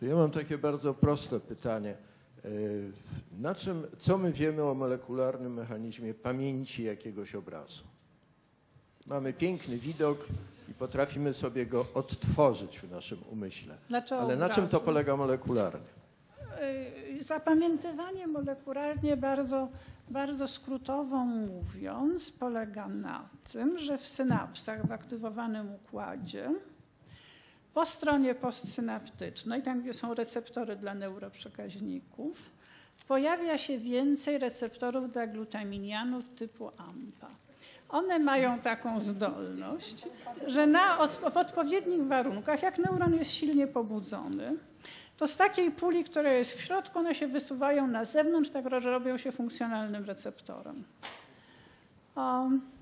To ja mam takie bardzo proste pytanie. E, Na czym, co my wiemy o molekularnym mechanizmie pamięci jakiegoś obrazu? Mamy piękny widok i potrafimy sobie go odtworzyć w naszym umyśle. Ale na czym to polega molekularnie? Y, Zapamiętywanie molekularnie bardzo, bardzo skrótowo mówiąc polega na tym, że w synapsach w aktywowanym układzie po stronie postsynaptycznej, tam gdzie są receptory dla neuroprzekaźników, pojawia się więcej receptorów dla glutaminianów typu AMPA. One mają taką zdolność, że na, od, w odpowiednich warunkach, jak neuron jest silnie pobudzony, to z takiej puli, która jest w środku, one się wysuwają na zewnątrz, tak że robią się funkcjonalnym receptorem. Um,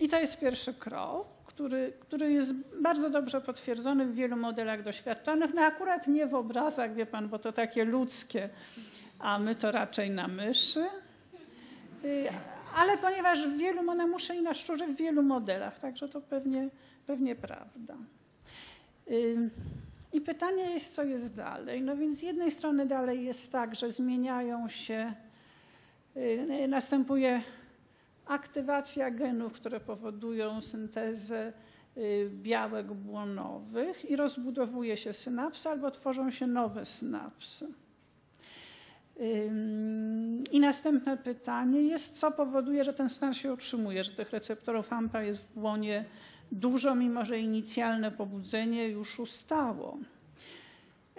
I to jest pierwszy krok, który, który jest bardzo dobrze potwierdzony w wielu modelach doświadczalnych. No akurat nie w obrazach, wie pan, bo to takie ludzkie, a my to raczej na myszy. Y, Ale ponieważ w wielu, na muszy i na szczurze w wielu modelach, także to pewnie, pewnie prawda. Ym, I pytanie jest, co jest dalej. No więc z jednej strony dalej jest tak, że zmieniają się, y, następuje aktywacja genów, które powodują syntezę y, białek błonowych i rozbudowuje się synapsa albo tworzą się nowe synapsy. I następne pytanie jest, co powoduje, że ten stan się utrzymuje, że tych receptorów AMPA jest w błonie dużo, mimo że inicjalne pobudzenie już ustało.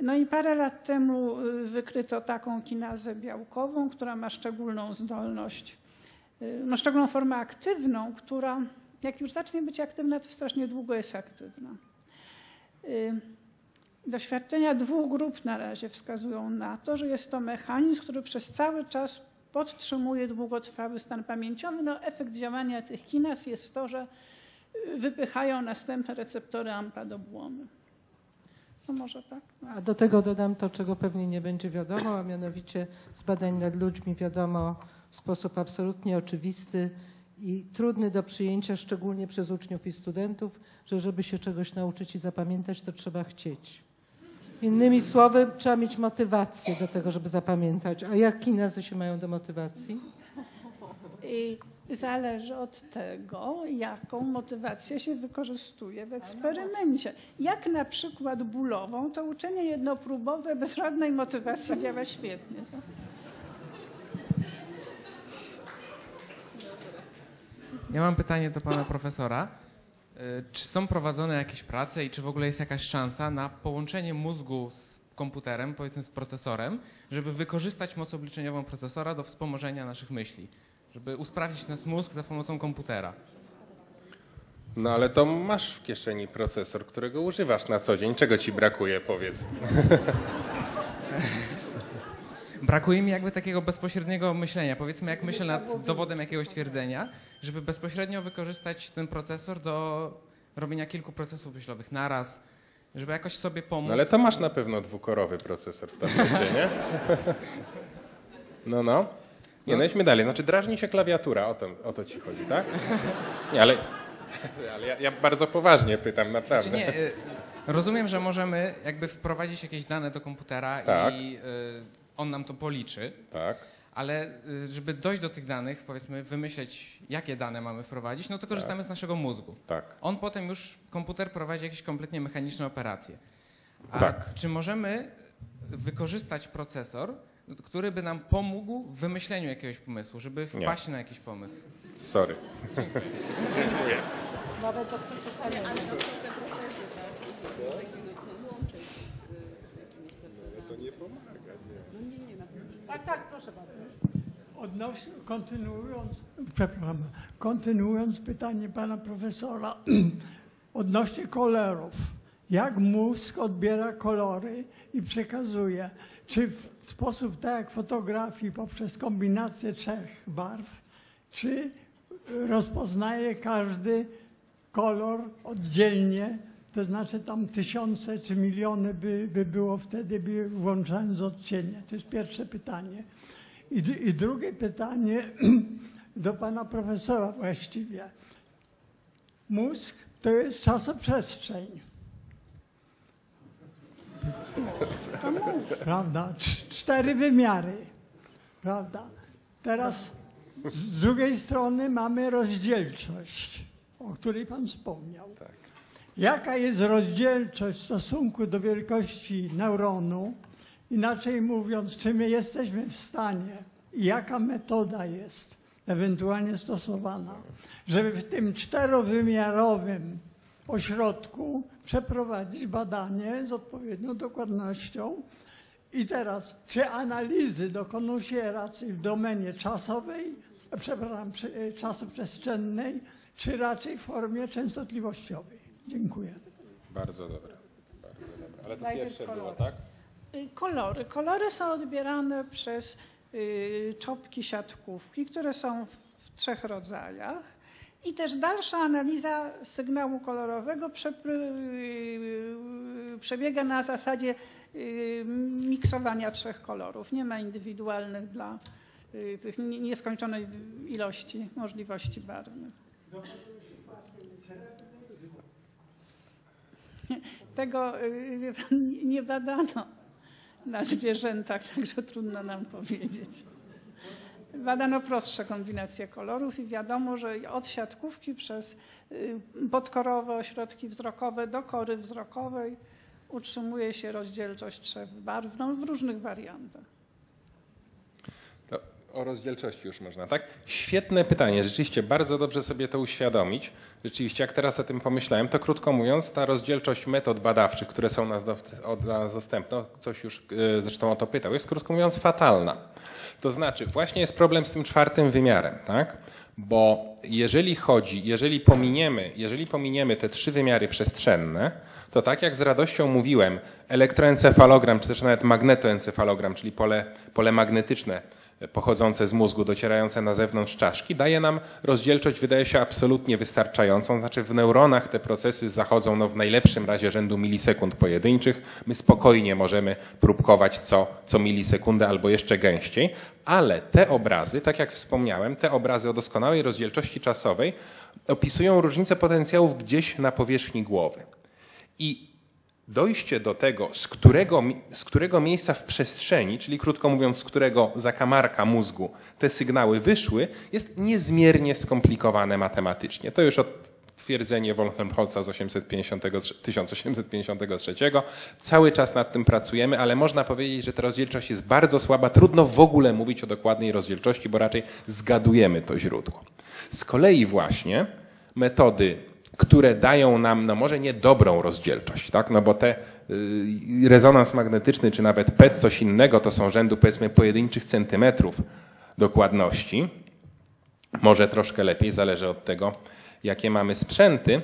No i parę lat temu y, wykryto taką kinazę białkową, która ma szczególną zdolność, no szczególną formę aktywną, która jak już zacznie być aktywna, to strasznie długo jest aktywna. Y, Doświadczenia dwóch grup na razie wskazują na to, że jest to mechanizm, który przez cały czas podtrzymuje długotrwały stan pamięciowy. No, efekt działania tych kinaz jest to, że wypychają następne receptory AMPA do błony. To może tak? A do tego dodam to, czego pewnie nie będzie wiadomo, a mianowicie z badań nad ludźmi wiadomo w sposób absolutnie oczywisty i trudny do przyjęcia, szczególnie przez uczniów i studentów, że żeby się czegoś nauczyć i zapamiętać, to trzeba chcieć. Innymi słowy, trzeba mieć motywację do tego, żeby zapamiętać. A jak kinazy się mają do motywacji? I zależy od tego, jaką motywację się wykorzystuje w eksperymencie. Jak na przykład bólową, to uczenie jednopróbowe bez żadnej motywacji działa świetnie. Ja mam pytanie do pana profesora. Y, Czy są prowadzone jakieś prace i czy w ogóle jest jakaś szansa na połączenie mózgu z komputerem, powiedzmy z procesorem, żeby wykorzystać moc obliczeniową procesora do wspomożenia naszych myśli? Żeby usprawnić nasz mózg za pomocą komputera. No ale to masz w kieszeni procesor, którego używasz na co dzień. Czego ci brakuje, powiedz? Brakuje mi jakby takiego bezpośredniego myślenia. Powiedzmy, jak myślę nad dowodem jakiegoś twierdzenia, żeby bezpośrednio wykorzystać ten procesor do robienia kilku procesów myślowych naraz, żeby jakoś sobie pomóc. No ale to masz na pewno dwukorowy procesor w tablecie, nie? No, no. Nie, no idźmy dalej. Znaczy drażni się klawiatura, o to, o to ci chodzi, tak? Nie, ale, ale ja, ja bardzo poważnie pytam, naprawdę. Znaczy nie, y, rozumiem, że możemy jakby wprowadzić jakieś dane do komputera Tak. i y, on nam to policzy, Tak. ale y, żeby dojść do tych danych, powiedzmy wymyśleć, jakie dane mamy wprowadzić, no to korzystamy z naszego mózgu. Tak. On potem już, komputer prowadzi jakieś kompletnie mechaniczne operacje. A Tak. czy możemy wykorzystać procesor, który by nam pomógł w wymyśleniu jakiegoś pomysłu, żeby Nie. wpaść na jakiś pomysł? Sorry. Dziękuję. Nawet to przesłuchanie. Tak, tak, proszę bardzo. Odnoś, kontynuując, przepraszam, kontynuując pytanie pana profesora odnośnie kolorów. Jak mózg odbiera kolory i przekazuje? Czy w sposób tak jak w fotografii poprzez kombinację trzech barw, czy rozpoznaje każdy kolor oddzielnie, to znaczy tam tysiące czy miliony by, by było wtedy, by włączając odcienie. To jest pierwsze pytanie. I, I drugie pytanie do pana profesora właściwie. Mózg to jest czasoprzestrzeń. Prawda? Cz- Cztery wymiary, prawda? Teraz z drugiej strony mamy rozdzielczość, o której Pan wspomniał. Jaka jest rozdzielczość w stosunku do wielkości neuronu? Inaczej mówiąc, czy my jesteśmy w stanie i jaka metoda jest ewentualnie stosowana, żeby w tym czterowymiarowym ośrodku przeprowadzić badanie z odpowiednią dokładnością. I teraz, czy analizy dokonują się raczej w domenie czasowej, przepraszam, czasoprzestrzennej, czy raczej w formie częstotliwościowej? Dziękuję. Bardzo dobre. Bardzo dobre. Ale to Najpierw pierwsze było, kolory. tak? Y, Kolory. Kolory są odbierane przez y, czopki siatkówki, które są w, w trzech rodzajach. I też dalsza analiza sygnału kolorowego prze, y, przebiega na zasadzie miksowania trzech kolorów. Nie ma indywidualnych dla tych nie- nieskończonej ilości możliwości barwnych. Tego y, wie pan, nie- badano na zwierzętach, także trudno nam powiedzieć. Badano prostsze kombinacje kolorów i wiadomo, że od siatkówki przez y, podkorowe ośrodki wzrokowe do kory wzrokowej utrzymuje się rozdzielczość trzechbarwną w różnych wariantach. O rozdzielczości już można, tak? Świetne pytanie. Rzeczywiście bardzo dobrze sobie to uświadomić. Rzeczywiście, jak teraz o tym pomyślałem, to krótko mówiąc, ta rozdzielczość metod badawczych, które są nas, do, od nas dostępne, coś już e, zresztą o to pytał, jest krótko mówiąc fatalna. To znaczy, właśnie jest problem z tym czwartym wymiarem, tak? Bo jeżeli chodzi, jeżeli pominiemy, jeżeli pominiemy te trzy wymiary przestrzenne, to tak jak z radością mówiłem, elektroencefalogram, czy też nawet magnetoencefalogram, czyli pole, pole magnetyczne pochodzące z mózgu, docierające na zewnątrz czaszki, daje nam rozdzielczość, wydaje się absolutnie wystarczającą. Znaczy w neuronach te procesy zachodzą no, w najlepszym razie rzędu milisekund pojedynczych. My spokojnie możemy próbkować co, co milisekundę albo jeszcze gęściej, ale te obrazy, tak jak wspomniałem, te obrazy o doskonałej rozdzielczości czasowej opisują różnice potencjałów gdzieś na powierzchni głowy. I dojście do tego, z którego, z którego miejsca w przestrzeni, czyli krótko mówiąc, z którego zakamarka mózgu te sygnały wyszły, jest niezmiernie skomplikowane matematycznie. To już od twierdzenie Wolfenholza z 853, 1853. Cały czas nad tym pracujemy, ale można powiedzieć, że ta rozdzielczość jest bardzo słaba. Trudno w ogóle mówić o dokładnej rozdzielczości, bo raczej zgadujemy to źródło. Z kolei właśnie metody które dają nam, no może nie dobrą rozdzielczość, tak? no bo te y, rezonans magnetyczny, czy nawet PET, coś innego, to są rzędu powiedzmy pojedynczych centymetrów dokładności. Może troszkę lepiej, zależy od tego, jakie mamy sprzęty,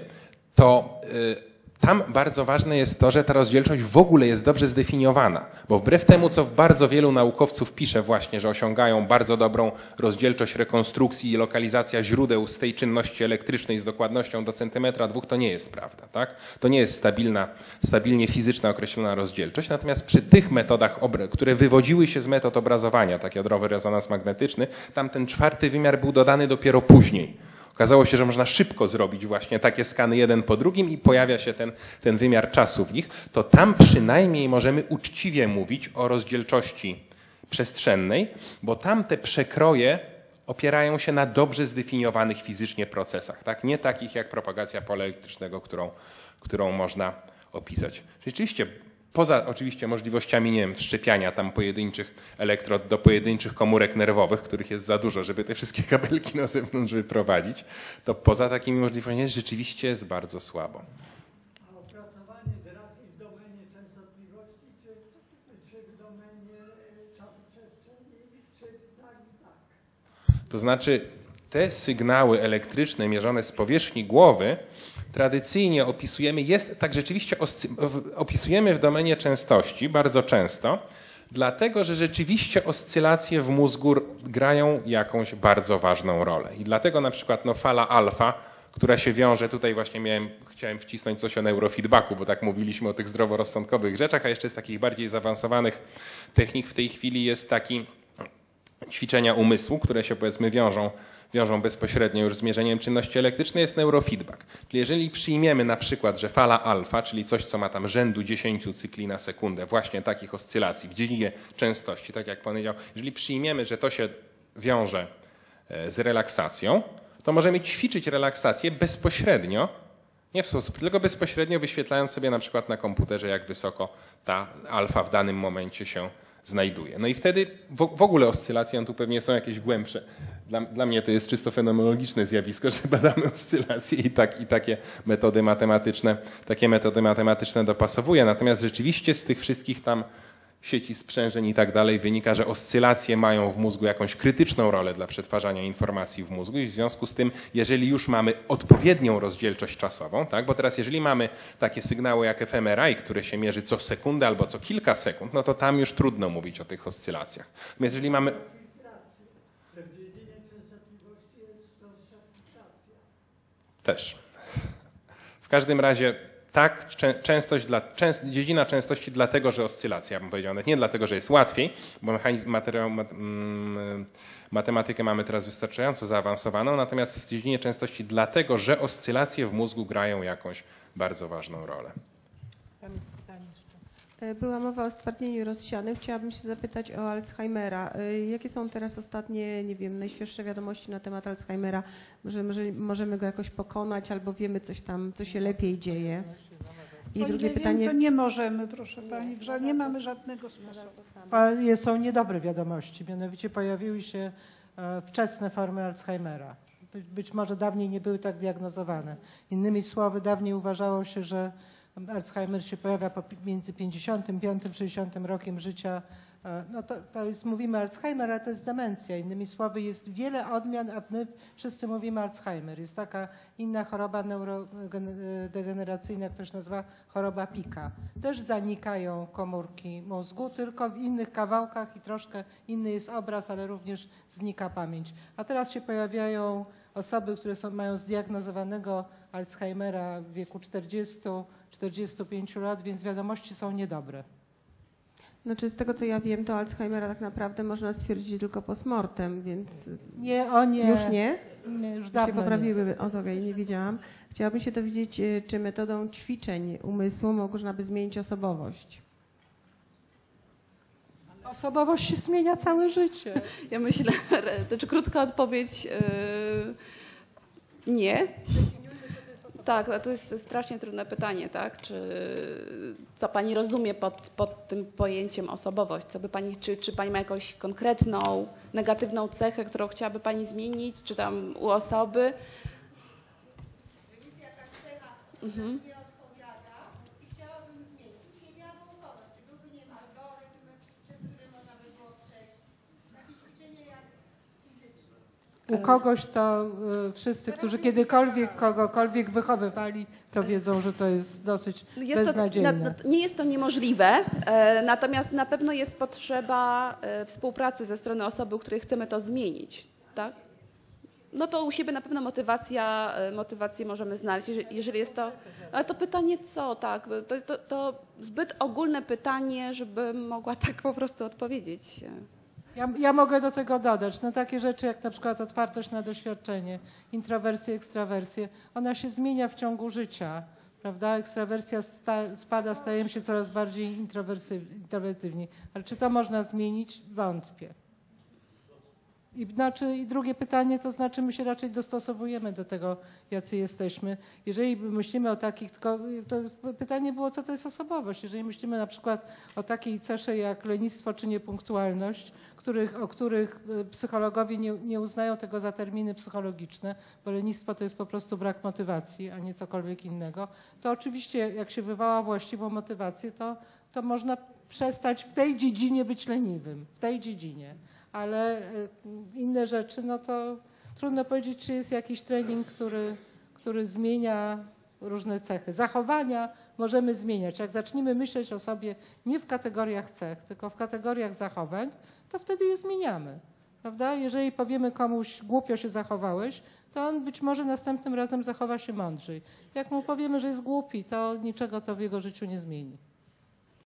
to y, tam bardzo ważne jest to, że ta rozdzielczość w ogóle jest dobrze zdefiniowana, bo wbrew temu, co bardzo wielu naukowców pisze właśnie, że osiągają bardzo dobrą rozdzielczość rekonstrukcji i lokalizacja źródeł z tej czynności elektrycznej z dokładnością do centymetra dwóch, to nie jest prawda. Tak? To nie jest stabilna, stabilnie fizyczna określona rozdzielczość, natomiast przy tych metodach, które wywodziły się z metod obrazowania, tak jądrowy rezonans magnetyczny, tam ten czwarty wymiar był dodany dopiero później. Okazało się, że można szybko zrobić właśnie takie skany jeden po drugim i pojawia się ten, ten wymiar czasu w nich, to tam przynajmniej możemy uczciwie mówić o rozdzielczości przestrzennej, bo tam te przekroje opierają się na dobrze zdefiniowanych fizycznie procesach, tak? nie takich jak propagacja pola elektrycznego, którą, którą można opisać. Rzeczywiście Poza oczywiście możliwościami, nie wiem, wszczepiania tam pojedynczych elektrod do pojedynczych komórek nerwowych, których jest za dużo, żeby te wszystkie kabelki na zewnątrz wyprowadzić, to poza takimi możliwościami rzeczywiście jest bardzo słabo. A opracowanie jest raczej w domenie częstotliwości, czy, czy w domenie e, czy tak i tak? To znaczy te sygnały elektryczne mierzone z powierzchni głowy tradycyjnie opisujemy, jest tak rzeczywiście opisujemy w domenie częstości bardzo często, dlatego że rzeczywiście oscylacje w mózgu grają jakąś bardzo ważną rolę. I dlatego na przykład no, fala alfa, która się wiąże, tutaj właśnie miałem, chciałem wcisnąć coś o neurofeedbacku, bo tak mówiliśmy o tych zdroworozsądkowych rzeczach, a jeszcze z takich bardziej zaawansowanych technik w tej chwili jest taki ćwiczenia umysłu, które się powiedzmy wiążą wiążą bezpośrednio już z mierzeniem czynności elektrycznej, jest neurofeedback. Czyli jeżeli przyjmiemy na przykład, że fala alfa, czyli coś, co ma tam rzędu 10 cykli na sekundę, właśnie takich oscylacji w dziedzinie częstości, tak jak powiedział, jeżeli przyjmiemy, że to się wiąże e, z relaksacją, to możemy ćwiczyć relaksację bezpośrednio, nie w sposób, tylko bezpośrednio wyświetlając sobie na przykład na komputerze, jak wysoko ta alfa w danym momencie się znajduje. No i wtedy w, w ogóle oscylacje, tu pewnie są jakieś głębsze. Dla, dla, mnie to jest czysto fenomenologiczne zjawisko, że badamy oscylacje i, tak, i takie metody matematyczne, takie metody matematyczne dopasowuje. Natomiast rzeczywiście z tych wszystkich tam sieci sprzężeń i tak dalej wynika, że oscylacje mają w mózgu jakąś krytyczną rolę dla przetwarzania informacji w mózgu i w związku z tym, jeżeli już mamy odpowiednią rozdzielczość czasową, tak, bo teraz jeżeli mamy takie sygnały jak fMRI, które się mierzy co sekundę albo co kilka sekund, no to tam już trudno mówić o tych oscylacjach. Jeżeli mamy... Też. W każdym razie tak, częstość dla, częst, dziedzina częstości dlatego, że oscylacja, bym powiedział, nie dlatego, że jest łatwiej, bo mechanizm materiał, mat, mm, matematykę mamy teraz wystarczająco zaawansowaną, natomiast w dziedzinie częstości dlatego, że oscylacje w mózgu grają jakąś bardzo ważną rolę. Tam jest pytanie jeszcze. E, była mowa o stwardnieniu rozsianym. Chciałabym się zapytać o Alzheimera. E, jakie są teraz ostatnie, nie wiem, najświeższe wiadomości na temat Alzheimera? Może, może możemy go jakoś pokonać albo wiemy coś tam, co się lepiej dzieje? I o drugie pytanie. Wiem, to nie możemy, proszę Pani, że nie mamy żadnego sposobu. Są niedobre wiadomości, mianowicie pojawiły się e, wczesne formy Alzheimera. Być może dawniej nie były tak diagnozowane. Innymi słowy, dawniej uważało się, że Alzheimer się pojawia między 55 a 60 rokiem życia E, no to, to jest, mówimy Alzheimer, ale to jest demencja. Innymi słowy, jest wiele odmian, a my wszyscy mówimy Alzheimer. Jest taka inna choroba neurodegeneracyjna, która się nazywa choroba Pika. Też zanikają komórki mózgu, tylko w innych kawałkach i troszkę inny jest obraz, ale również znika pamięć. A teraz się pojawiają osoby, które są, mają zdiagnozowanego Alzheimera w wieku 40-45 lat, więc wiadomości są niedobre. Znaczy z tego co ja wiem, to Alzheimera tak naprawdę można stwierdzić tylko postmortem, więc nie, o nie. Już nie? nie już dawno się poprawiły. Nie. O to okay, nie wiedziałam. Chciałabym się dowiedzieć, e, czy metodą ćwiczeń umysłu można by zmienić osobowość. Osobowość się zmienia całe życie. Ja myślę, to znaczy krótka odpowiedź yy, nie. Tak, to jest strasznie trudne pytanie, tak? Czy, co Pani rozumie pod, pod tym pojęciem osobowość? Co by pani, czy, czy Pani ma jakąś konkretną, negatywną cechę, którą chciałaby Pani zmienić, czy tam u osoby? Cecha, mhm. U kogoś to y, wszyscy, którzy kiedykolwiek kogokolwiek wychowywali, to wiedzą, że to jest dosyć jest beznadziejne. To, na, nie jest to niemożliwe, e, natomiast na pewno jest potrzeba e, współpracy ze strony osoby, u której chcemy to zmienić. Tak? No to u siebie na pewno motywacja, e, motywację możemy znaleźć, jeżeli, jeżeli jest to. Ale to pytanie co, tak? To, to, to zbyt ogólne pytanie, żeby mogła tak po prostu odpowiedzieć. Ja, ja, mogę do tego dodać, no takie rzeczy jak na przykład otwartość na doświadczenie, introwersję, ekstrawersję, ona się zmienia w ciągu życia, prawda? Ekstrawersja sta, spada, stajemy się coraz bardziej introwertywni. Ale czy to można zmienić? Wątpię. I, znaczy, I drugie pytanie, to znaczy my się raczej dostosowujemy do tego, jacy jesteśmy. Jeżeli myślimy o takich, tylko to pytanie było, co to jest osobowość. Jeżeli myślimy na przykład o takiej cesze jak lenistwo czy niepunktualność, których, o których y, psychologowie nie, nie uznają tego za terminy psychologiczne, bo lenistwo to jest po prostu brak motywacji, a nie cokolwiek innego, to oczywiście jak się wywoła właściwą motywację, to, to można przestać w tej dziedzinie być leniwym, w tej dziedzinie ale y, inne rzeczy, no to trudno powiedzieć, czy jest jakiś trening, który, który zmienia różne cechy. Zachowania możemy zmieniać. Jak zaczniemy myśleć o sobie nie w kategoriach cech, tylko w kategoriach zachowań, to wtedy je zmieniamy. Prawda? Jeżeli powiemy komuś, głupio się zachowałeś, to on być może następnym razem zachowa się mądrzej. Jak mu powiemy, że jest głupi, to niczego to w jego życiu nie zmieni.